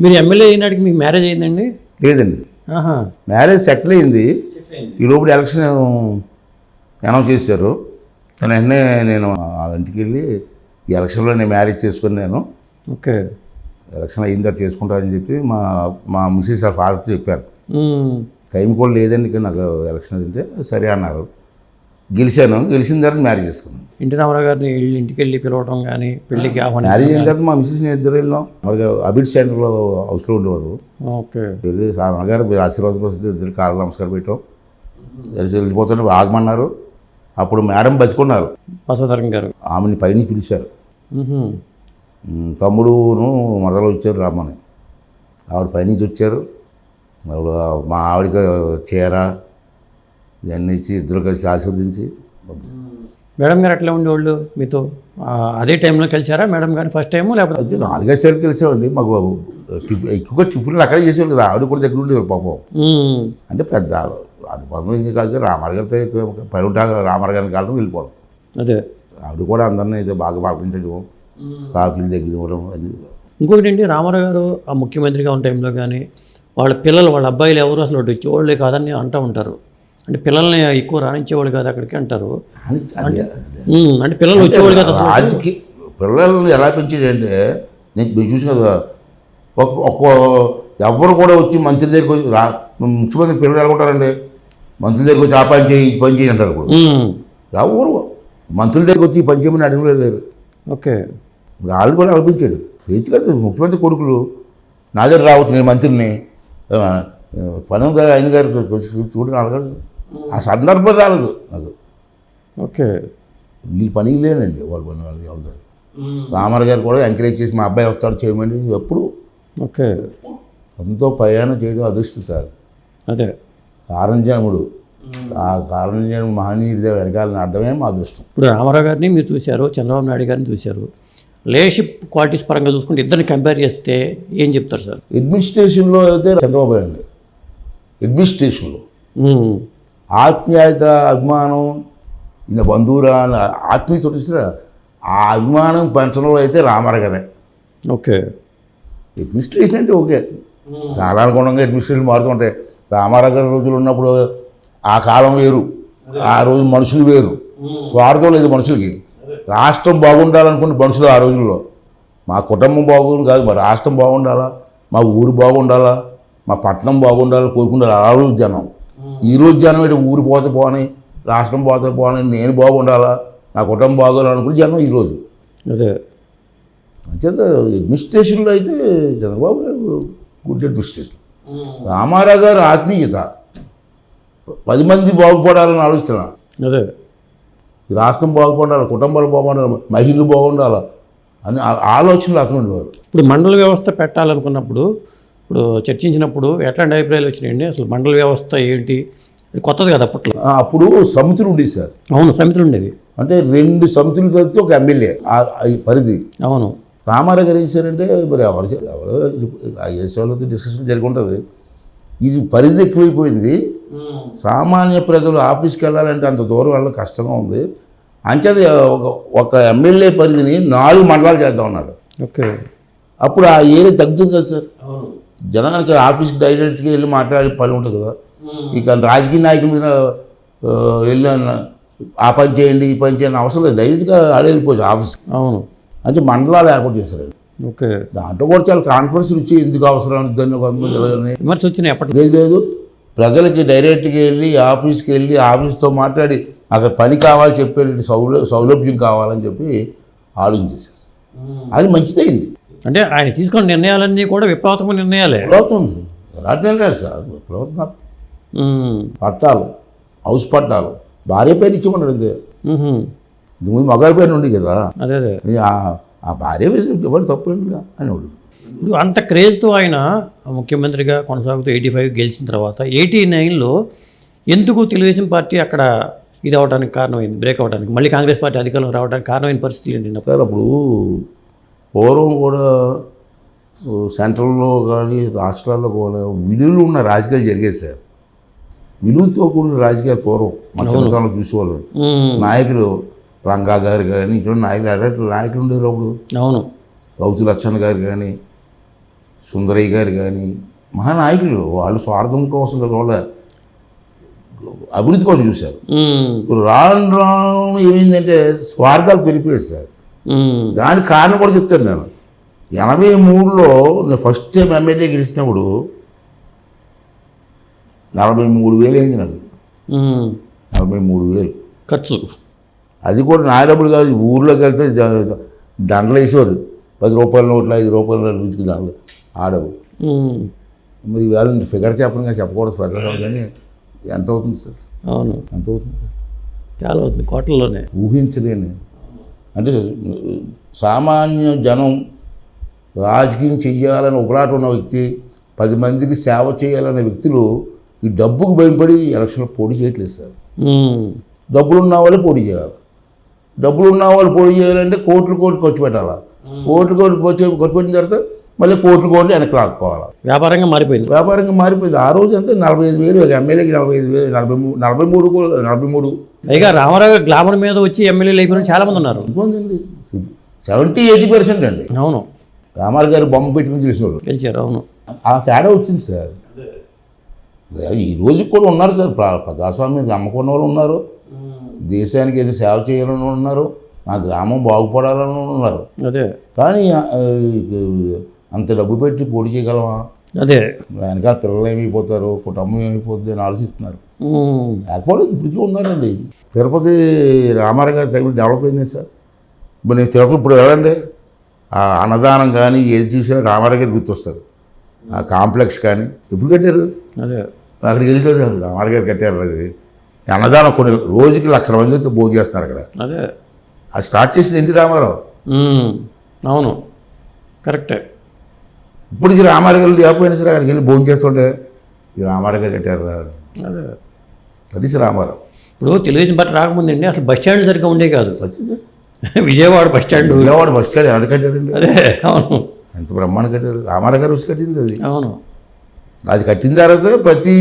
మీరు ఎమ్మెల్యే అయినాడికి మీకు మ్యారేజ్ అయిందండి? లేదండి. ఆహా. మ్యారేజ్ సెటిల్ అయింది. ఈ లోపల ఎలక్షన్ అనౌన్స్ చేశారు. కానీ వెంటనే నేను వాళ్ళ ఇంటికి వెళ్ళి ఈ ఎలక్షన్లో నేను మ్యారేజ్ చేసుకుని నేను ఓకే. ఎలక్షన్ అయిన తర్వాత చేసుకుంటానని చెప్పి మా మా మిస్సెస్ వాళ్ళ ఫాదర్తో చెప్పాను ఉమ్. టైం కూడా లేదండి నాకు ఎలక్షన్ అంటే సరే అన్నారు. గెలిచాను. గెలిచిన తర్వాత మ్యారేజ్ చేసుకున్నాను. ఇంటి రామారావు గారిని ఇంటికి వెళ్ళి పిలవడం కానీ పెళ్ళికి ఆహ్వానం మ్యారేజ్ అయిన తర్వాత మా మిస్సెస్ ఇద్దరు వెళ్ళాం మరి అబిడ్ సెంటర్లో హౌస్లో ఉండేవారు. ఓకే. వెళ్ళి నాన్నగారు ఆశీర్వాదం కోసం ఇద్దరు కాళ్ళ నమస్కారం పెట్టాం. తెలిసి వెళ్ళిపోతుంటే ఆగమన్నారు. అప్పుడు మేడం బతికున్నారు. బసవతరం గారు. ఆమెని పైనుంచి పిలిచారు. తమ్ముడును మరదలు వచ్చారు రమ్మని. ఆవిడ పైనుంచి వచ్చారు. ఆవిడ మా ఆవిడకి చీర ఇవన్నీ ఇచ్చి ఇద్దరు కలిసి ఆశీర్వదించి. మేడం గారు ఎట్లా ఉండేవాళ్ళు మీతో? అదే టైంలో కలిసారా మేడం గారిని ఫస్ట్ టైము లేకపోతే? నాలుగైదు సార్లు కలిసేవాడి మాకు టిఫిన్ ఎక్కువగా టిఫిన్లు అక్కడే చేసేవాళ్ళు కదా. ఆవిడ కూడా దగ్గర ఉండేవారు పాపం. అంటే పెద్ద అది బంధువు ఇంకా కాదు రామారావు గారితో ఎక్కువ పని ఉంటా రామారావు కావడం వెళ్ళిపోవడం. అదే. ఆవిడ కూడా అందరినీ అయితే బాగా పలకరించడం కాఫీలు దగ్గర ఇవ్వడం అది ఇంకొకటి ఏంటి? రామారావు గారు ఆ ముఖ్యమంత్రిగా ఉన్న టైంలో కానీ వాళ్ళ పిల్లలు వాళ్ళ అబ్బాయిలు ఎవరు అసలు వచ్చేవాళ్ళే కాదని అంటూ ఉంటారు. అంటే పిల్లల్ని ఎక్కువ రాణించేవాళ్ళు కాదు అక్కడికి అంటారు. అంటే పిల్లలు వచ్చేవాళ్ళు కాదు రాజుకి పిల్లల్ని ఎలా పెంచాడంటే నేను మీరు చూసి కదా ఒక ఒక్క ఎవరు కూడా వచ్చి మంత్రి దగ్గరికి వచ్చి రా ముఖ్యమంత్రి పిల్లలు ఎలా ఉంటారండి? మంత్రి దగ్గరికి వచ్చి ఆ పని చేయి ఈ పని చేయి అంటారు ఇప్పుడు. ఎవరు? మంత్రుల దగ్గరికి వచ్చి ఈ పని చేయమని అడిగిన లేరు ఓకే. వాళ్ళు కూడా అనిపించాడు ఫేచ్ కదా ముఖ్యమంత్రి కొడుకులు. నా దగ్గర రావచ్చు నేను మంత్రిని. పని ఉందా? ఆయన గారు చూడని అడగడు ఆ సందర్భం రాలేదు నాకు. ఓకే. వీళ్ళు పని లేనండి వాళ్ళు పని వాళ్ళు ఎవరు రామారావు గారు కూడా ఎంకరేజ్ చేసి మా అబ్బాయి వస్తాడు చేయమని ఎప్పుడు ఓకే. ఎంతో ప్రయాణం చేయడం అదృష్టం సార్. అదే. కారంజనముడు ఆ కారంజనం మహనీయుడి వెనకాలని అడ్డమే మా అదృష్టం. ఇప్పుడు రామారావు గారిని మీరు చూశారు చంద్రబాబు నాయుడు గారిని చూశారు. లేషిప్ క్వాలిటీస్ పరంగా చూసుకుంటే ఇద్దరిని కంపేర్ చేస్తే ఏం చెప్తారు సార్? అడ్మినిస్ట్రేషన్లో అయితే చంద్రబాబు అండి అడ్మినిస్ట్రేషన్లో. ఆత్మీయత అభిమానం ఈయన బంధువురా అని ఆత్మీయత ఉంటుంది ఆ అభిమానం పెంచడంలో అయితే రామారావు గారే ఓకే. అడ్మినిస్ట్రేషన్ అంటే ఓకే. కాలానుగుణంగా అడ్మినిస్ట్రేషన్ మారుతుంటాయి రామారావు గారి రోజులు ఉన్నప్పుడు ఆ కాలం వేరు. ఆ రోజు మనుషులు వేరు. స్వార్థం లేదు మనుషులకి. రాష్ట్రం బాగుండాలనుకున్న మనుషులు ఆ రోజుల్లో. మా కుటుంబం బాగుంది కాదు మా రాష్ట్రం బాగుండాలా? మా ఊరు బాగుండాలా? మా పట్టణం బాగుండాలి? కోరుకుండాలి? ఆ రోజు జనం. ఈ రోజు జనం ఏంటి ఊరు పోతే పోని రాష్ట్రం పోతే పోని నేను బాగుండాలా నా కుటుంబం బాగోవాలనుకుని జనం ఈరోజు అదే. అంచేత అడ్మినిస్ట్రేషన్లో అయితే చంద్రబాబు గారు గుడ్ అడ్మినిస్ట్రేషన్. రామారావు గారు ఆత్మీయత. పది మంది బాగుపడాలని ఆలోచన. అదే. రాష్ట్రం బాగుపడాలి కుటుంబాలు బాగుపడాలి మహిళలు బాగుండాలి అని ఆలోచనలు అతను ఉండేవారు. ఇప్పుడు మండల వ్యవస్థ పెట్టాలనుకున్నప్పుడు ఇప్పుడు చర్చించినప్పుడు ఎట్లాంటి అభిప్రాయాలు వచ్చినాయండి? అసలు మండల వ్యవస్థ ఏంటి? కొత్తది కదా అప్పట్లో. అప్పుడు సమితులు ఉండేది సార్. అవును సమితులు ఉండేది అంటే రెండు సమితులు కలిసి ఒక ఎమ్మెల్యే. పరిధి. అవును. రామారావు గారు ఏం చేశారంటే మరి ఎవరు ఎవరో ఐఎస్ వాళ్ళతో డిస్కషన్ జరిగి ఉంటుంది. ఇది పరిధి ఎక్కువైపోయింది. సామాన్య ప్రజలు ఆఫీస్కి వెళ్ళాలంటే అంత దూరం వెళ్ళడం కష్టంగా ఉంది. అంచేది ఒక ఒక ఎమ్మెల్యే పరిధిని నాలుగు మండలాలు చేద్దాం అన్నాడు. ఓకే. అప్పుడు ఆ ఏరియా తగ్గుతుంది కదా సార్. జనానికి ఆఫీస్కి డైరెక్ట్గా వెళ్ళి మాట్లాడే పని ఉంటుంది కదా. ఇక రాజకీయ నాయకుల మీద వెళ్ళి ఆ పని చేయండి ఈ పని చేయండి అవసరం లేదు. డైరెక్ట్గా ఆడ వెళ్ళిపోవచ్చు ఆఫీస్కి. అవును. అంటే మండలాలు ఏర్పాటు చేశారు ఓకే. దాంట్లో కూడా చాలా కాన్ఫరెన్స్ ఇచ్చి ఎందుకు అవసరం అని దాన్ని విమర్శ వచ్చినాయి అప్పట్లో లేదు లేదు. ప్రజలకి డైరెక్ట్గా వెళ్ళి ఆఫీస్కి వెళ్ళి ఆఫీస్తో మాట్లాడి అక్కడ పని కావాలి చెప్పే సౌల సౌలభ్యం కావాలని చెప్పి ఆలోచించేసారు అది మంచిదైంది. అంటే ఆయన తీసుకున్న నిర్ణయాలన్నీ కూడా విప్లవాత్మక నిర్ణయాలే. ప్రభుత్వం ఎలాంటి లేదు సార్ ప్రభుత్వం పట్టాలు హౌస్ పట్టాలు భార్య పేరు ఇచ్చేమన్నాడు అంతే. ఇంతకుముందు మగాడి పేరు ఉండి కదా. అదే అదే. ఆ- భార్య పేరు ఎవరు తప్పు అనేవాడు ఇప్పుడు అంత క్రేజ్తో ఆయన ముఖ్యమంత్రిగా కొనసాగుతూ ఎయిటీ ఫైవ్ గెలిచిన తర్వాత ఎయిటీ నైన్లో ఎందుకు తెలుగుదేశం పార్టీ అక్కడ ఇది అవడానికి కారణమైంది బ్రేక్ అవడానికి? మళ్ళీ కాంగ్రెస్ పార్టీ అధికారంలో రావడానికి కారణమైన పరిస్థితులు ఏంటి? అప్పుడు పూర్వం కూడా సెంట్రల్లో కానీ రాష్ట్రాల్లో కూడా విలువలు ఉన్న రాజకీయాలు జరిగేది సార్. విలువతో కూడిన రాజకీయాలు పూర్వం. మా చిన్నతనంలో చూసేవాళ్ళు. నాయకులు రంగా గారు కానీ ఇటువంటి నాయకులు అటువంటి నాయకులు ఉండేవారు అప్పుడు. అవును. గౌతు లచ్చన్ గారు కానీ సుందరయ్య గారు కానీ మహానాయకులు వాళ్ళు స్వార్థం కోసం వాళ్ళ అభివృద్ధి కోసం చూశారు. రాను రాను ఏమైందంటే స్వార్థాలు పెరిగిపోయాయి సార్. దానికి కారణం కూడా చెప్తాను నేను. ఎనభై మూడులో నేను ఫస్ట్ టైం ఎమ్మెల్యే గెలిచినప్పుడు నలభై మూడు వేలు అయింది నాకు. నలభై మూడు వేలు. ఖర్చు. అది కూడా నా డబ్బులు కాదు ఊర్లోకి వెళ్తే దండలు వేసేవారు. పది రూపాయల నోట్లు ఐదు రూపాయల నోట్లు ఉతికి దండలు. ఆ డబ్బు. ఉమ్, మరి ఈవేళ ఫిగర్ చెప్పను కానీ చెప్పకూడదు ప్రజలు కానీ ఎంత అవుతుంది సార్? అవును. ఎంత అవుతుంది సార్? చాలా అవుతుంది కోటల్లోనే. ఊహించలేని అంటే సామాన్య జనం రాజకీయం చెయ్యాలని ఒకలాట ఉన్న వ్యక్తి పది మందికి సేవ చేయాలనే వ్యక్తులు ఈ డబ్బుకు భయపడి ఎలక్షన్లో పోటీ చేయట్లేదు సార్. డబ్బులు ఉన్న వాళ్ళు పోటీ చేయాలి. డబ్బులు ఉన్న వాళ్ళు పోటీ చేయాలంటే కోట్లు కోట్లు ఖర్చు పెట్టాలా? కోట్లు కోట్లు ఖర్చు ఖర్చు పెట్టిన తర్వాత మళ్ళీ కోట్లు కోట్లు వెనక్కి లాక్కోవాలి. వ్యాపారంగా మారిపోయింది. వ్యాపారంగా మారిపోయింది. ఆ రోజు అంతా నలభై ఐదు వేలు ఎమ్మెల్యేకి నలభై ఐదు వేలు నలభై మూడు నలభై మూడు కూడా నలభై మూడు. పైగా రామారావు గ్లామర్ మీద వచ్చి ఎమ్మెల్యేలు అయిపోయిన చాలా మంది ఉన్నారు. ఎంతమంది సెవెంటీ ఎయిటీ పర్సెంట్ అండి. అవును. రామారావు గారు బొమ్మ పెట్టుకుని గెలిచిన వాళ్ళు గెలిచారు అవును. ఆ తేడా వచ్చింది సార్. ఈ రోజుకి కూడా ఉన్నారు సార్. ప్ర- ప్రజాస్వామ్యం నమ్మకున్న వాళ్ళు ఉన్నారు. దేశానికి ఏదో సేవ చేయాలని ఉన్నారు. మా గ్రామం బాగుపడాలని ఉన్నారు. అదే. కానీ అంత డబ్బు పెట్టి పోటీ చేయగలమా? అదే. వెనకాల పిల్లలు ఏమైపోతారు కుటుంబం ఏమైపోద్ది అని ఆలోచిస్తున్నారు. లేకపోతే ఇప్పటికీ ఉన్నారండి. తిరుపతి రామారావు గారి టైంలో డెవలప్ అయింది సార్. ఇప్పుడు నేను తిరుపతి ఇప్పుడు వెళ్ళండి. ఆ అన్నదానం కానీ ఏది చూసినా రామారావు గారు గుర్తొస్తారు. ఆ కాంప్లెక్స్ కానీ ఎప్పుడు కట్టారు? అదే. అక్కడికి వెళ్తే రామారావు గారు కట్టారు అది. అన్నదానం కొన్ని రోజుకి లక్షల మంది అయితే భోజనం చేస్తున్నారు అక్కడ. అదే. అది స్టార్ట్ చేసింది ఎన్టీ రామారావు. అవును. కరెక్టే. ఇప్పటికి రామారావు గారు లేకపోయినా సరే అక్కడికి వెళ్ళి భోజనం చేస్తుంటే ఈ రామారావు గారు కట్టారు అదే. అది రామారావు. ఇప్పుడు తెలుగుదేశం పార్టీ రాకముందండి అసలు బస్ స్టాండ్ సరిగ్గా ఉండే కాదు. Vijayawada bus stand. Vijayawada bus stand ఎలా కట్టారండి? అదే అవును. ఎంత బ్రహ్మాండ కట్టారు. రామారావు గారు వచ్చి కట్టింది అది. అవును. అది కట్టిన తర్వాత ప్రతి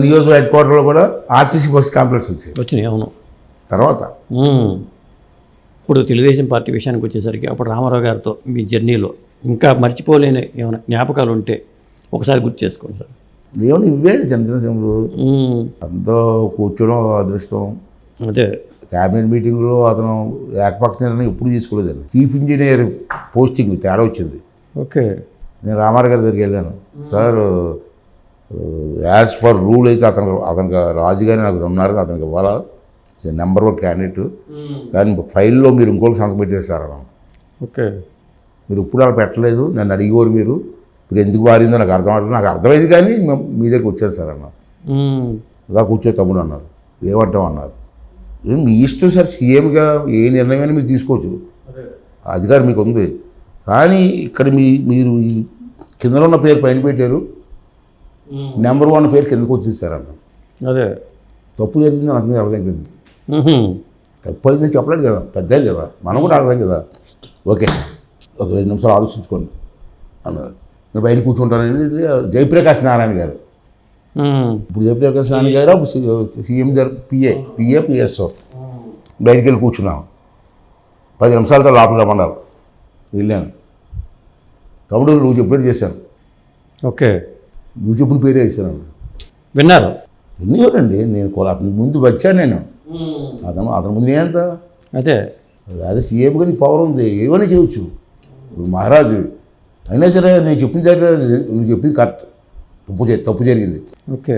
నియోజక హెడ్ క్వార్టర్లో కూడా ఆర్టీసీ బస్ కాంప్లెక్స్ వచ్చాయి. వచ్చినాయి అవును. తర్వాత. ఇప్పుడు తెలుగుదేశం పార్టీ విషయానికి వచ్చేసరికి అప్పుడు రామారావు గారితో మీ జర్నీలో ఇంకా మర్చిపోలేని ఏమైనా జ్ఞాపకాలు ఉంటే ఒకసారి గుర్తు చేసుకోండి సార్. దేవుని ఇవే చిన్న చిన్న అంతా కూర్చోడం అదృష్టం. అదే. క్యాబినెట్ మీటింగ్లో అతను ఏకపక్ష నిర్ణయం ఎప్పుడు తీసుకోలేదండి చీఫ్ ఇంజనీర్ పోస్టింగ్ తేడా వచ్చింది. ఓకే. నేను రామారావు గారి దగ్గరికి వెళ్ళాను. సార్ యాజ్ ఫర్ రూల్ అయితే అతనికి అతనికి రాజుగానే నాకు ఉన్నారు అతనికి ఇవ్వాలా? నెంబర్ వన్ క్యాండిడేట్ కానీ ఫైల్లో మీరు ఇంకోటి సంతకం పెట్టేశారు అన్నాను ఓకే. మీరు ఇప్పుడు అలా పెట్టలేదు నన్ను అడిగేవారు మీరు. మీరు ఎందుకు మారిందో నాకు అర్థం అవ్వట్లేదు నాకు అర్థమైంది కానీ మ- దగ్గరికి వచ్చాను సార్ అన్నారు. ఇలా కూర్చో తమ్ముడు అన్నారు. ఏమంటాం అన్నారు. "ఏం మీ ఇష్టం సార్ సీఎంగా ఏ నిర్ణయమైనా మీరు తీసుకోవచ్చు. అధికారం మీకు ఉంది. కానీ ఇక్కడ మీ మీరు ఈ కిందలో ఉన్న పేరు పైన పెట్టారు. నెంబర్ వన్ పేరు కిందకు వచ్చేసారు అన్న అదే. తప్పు జరిగింది అని అతనికి అర్థమైపోయింది. తప్పు అయిందని చెప్పలేదు కదా పెద్ద కదా. మనం కూడా అర్థం కదా. ఓకే. ఒక రెండు నిమిషాలు ఆలోచించుకోండి అన్నారు నేను బయట కూర్చుంటానండి జయప్రకాష్ నారాయణ గారు. ఇప్పుడు జయప్రకాష్ నారాయణ గారు అప్పుడు సీఎం గారు పిఏ పిఏ పిఎస్ఓ. బయటికి వెళ్ళి కూర్చున్నాం. పది నిమిషాలతో లోపల రమ్మన్నారు. వెళ్ళాను. తమ్ముడు నువ్వు చెప్పినట్టు చేశాను. ఓకే. నువ్వు చెప్పిన పేరే వేసాను విన్నారు? ఎన్నివరండి నేను అతని ముందు వచ్చాను నేను. అతను అతని ముందు నేనంత? అదే. అదే సీఎం గారికి పవర్ ఉంది. ఏమైనా చేయొచ్చు. నువ్వు మహారాజు అయినా సరే నేను చెప్పిన దగ్గర నువ్వు చెప్పింది కరెక్ట్. తప్పు తప్పు జరిగింది. ఓకే.